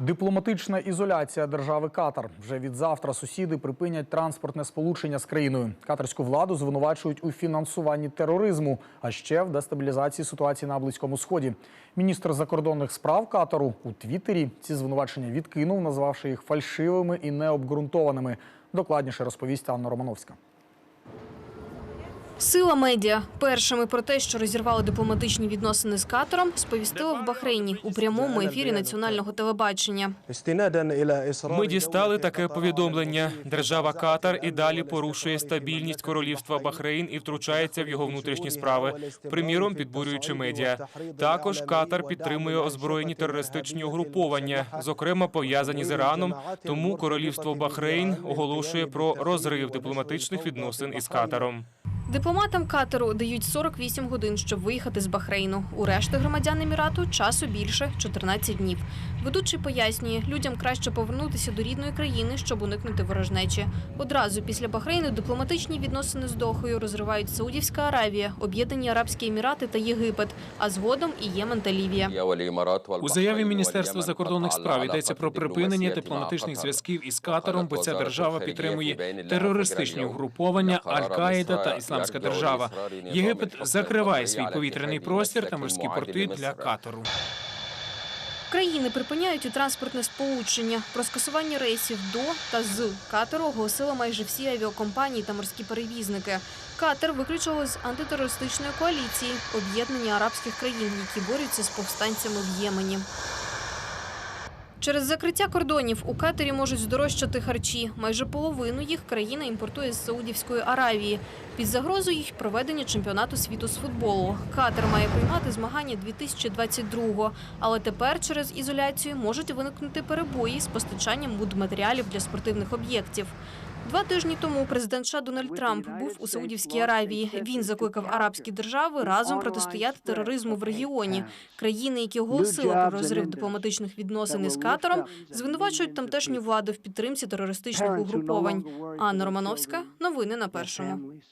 Дипломатична ізоляція держави Катар. Вже від завтра сусіди припинять транспортне сполучення з країною. Катарську владу звинувачують у фінансуванні тероризму, а ще в дестабілізації ситуації на Близькому Сході. Міністр закордонних справ Катару у Твіттері ці звинувачення відкинув, назвавши їх фальшивими і необґрунтованими. Докладніше розповість Анна Романовська. Сила медіа першими про те, що розірвали дипломатичні відносини з Катаром, сповістили в Бахрейні у прямому ефірі національного телебачення. Ми дістали таке повідомлення. Держава Катар і далі порушує стабільність королівства Бахрейн і втручається в його внутрішні справи, приміром підбурюючи медіа. Також Катар підтримує озброєні терористичні угруповання, зокрема пов'язані з Іраном. Тому королівство Бахрейн оголошує про розрив дипломатичних відносин із Катаром. Дипломатам Катару дають 48 годин, щоб виїхати з Бахрейну. У решти громадян Емірату часу більше 14 днів. Ведучий пояснює, людям краще повернутися до рідної країни, щоб уникнути ворожнечі. Одразу після Бахрейну дипломатичні відносини з Дохою розривають Саудівська Аравія, Об'єднані Арабські Емірати та Єгипет, а згодом і Ємен та Лівія. У заяві Міністерства закордонних справ йдеться про припинення дипломатичних зв'язків із Катаром, бо ця держава підтримує терористичні угруповання Аль-Каїда та Ісламська держава. Єгипет закриває свій повітряний простір та морські порти для Катару. Країни припиняють і транспортне сполучення. Про скасування рейсів до та з Катару оголосили майже всі авіакомпанії та морські перевізники. Катар виключили з антитерористичної коаліції об'єднання арабських країн, які борються з повстанцями в Ємені. Через закриття кордонів у Катарі можуть здорожчати харчі. Майже половину їх країна імпортує з Саудівської Аравії. Під загрозою їх проведення чемпіонату світу з футболу. Катар має приймати змагання 2022-го. Але тепер через ізоляцію можуть виникнути перебої з постачанням будматеріалів для спортивних об'єктів. Два тижні тому президент США Дональд Трамп був у Саудівській Аравії. Він закликав арабські держави разом протистояти тероризму в регіоні. Країни, які оголосили про розрив дипломатичних відносин із Катаром, звинувачують тамтешню владу в підтримці терористичних угруповань. Анна Романовська, новини на першому.